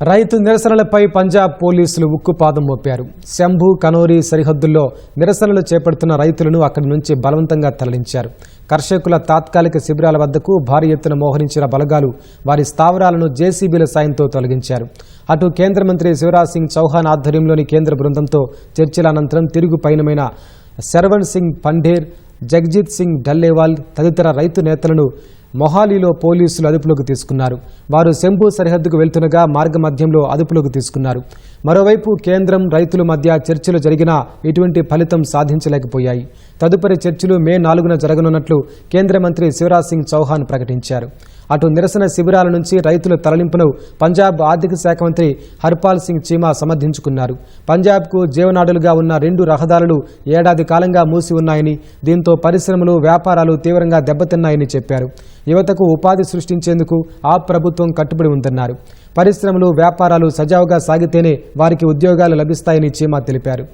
రైతు నిరసనలపై పంజాబ్ పోలీసులు ఉక్కుపాదం మోపారు. శంభు కనోరి సరిహద్దుల్లో నిరసనలు చేపడుతున్న రైతులను అక్కడి నుంచి బలవంతంగా తరలించారు. కర్షకుల తాత్కాలిక శిబిరాల వద్దకు భారీ ఎత్తున మోహరించిన బలగాలు వారి స్థావరాలను జేసీబీల సాయంతో తొలగించారు. అటు కేంద్ర మంత్రి శివరాజ్ సింగ్ చౌహాన్ ఆధ్వర్యంలోని కేంద్ర బృందంతో చర్చల అనంతరం తిరుగు పయనమైన శరవణ్ సింగ్ పండేర్ జగ్జిత్ సింగ్ డల్లేవాల్ తదితర రైతు నేతలను మొహాలీలో పోలీసులు అదుపులోకి తీసుకున్నారు. వారు శంభు సరిహద్దుకు వెళ్తుండగా మార్గ మధ్యంలో అదుపులోకి తీసుకున్నారు. మరోవైపు కేంద్రం రైతుల మధ్య చర్చలు జరిగినా ఎటువంటి ఫలితం సాధించలేకపోయాయి. తదుపరి చర్చలు మే నాలుగున జరగనున్నట్లు కేంద్ర మంత్రి శివరాజ్ సింగ్ చౌహాన్ ప్రకటించారు. అటు నిరసన శిబిరాల నుంచి రైతుల తరలింపును పంజాబ్ ఆర్థిక శాఖ మంత్రి హర్పాల్ సింగ్ చీమా సమర్థించుకున్నారు. పంజాబ్కు జీవనాడులుగా ఉన్న రెండు రహదారులు ఏడాది కాలంగా మూసి ఉన్నాయని దీంతో పరిశ్రమలు వ్యాపారాలు తీవ్రంగా దెబ్బతిన్నాయని చెప్పారు. యువతకు ఉపాధి సృష్టించేందుకు ఆ ప్రభుత్వం కట్టుబడి ఉందన్నారు. పరిశ్రమలు వ్యాపారాలు సజావుగా సాగితేనే వారికి ఉద్యోగాలు లభిస్తాయని చీమా తెలిపారు.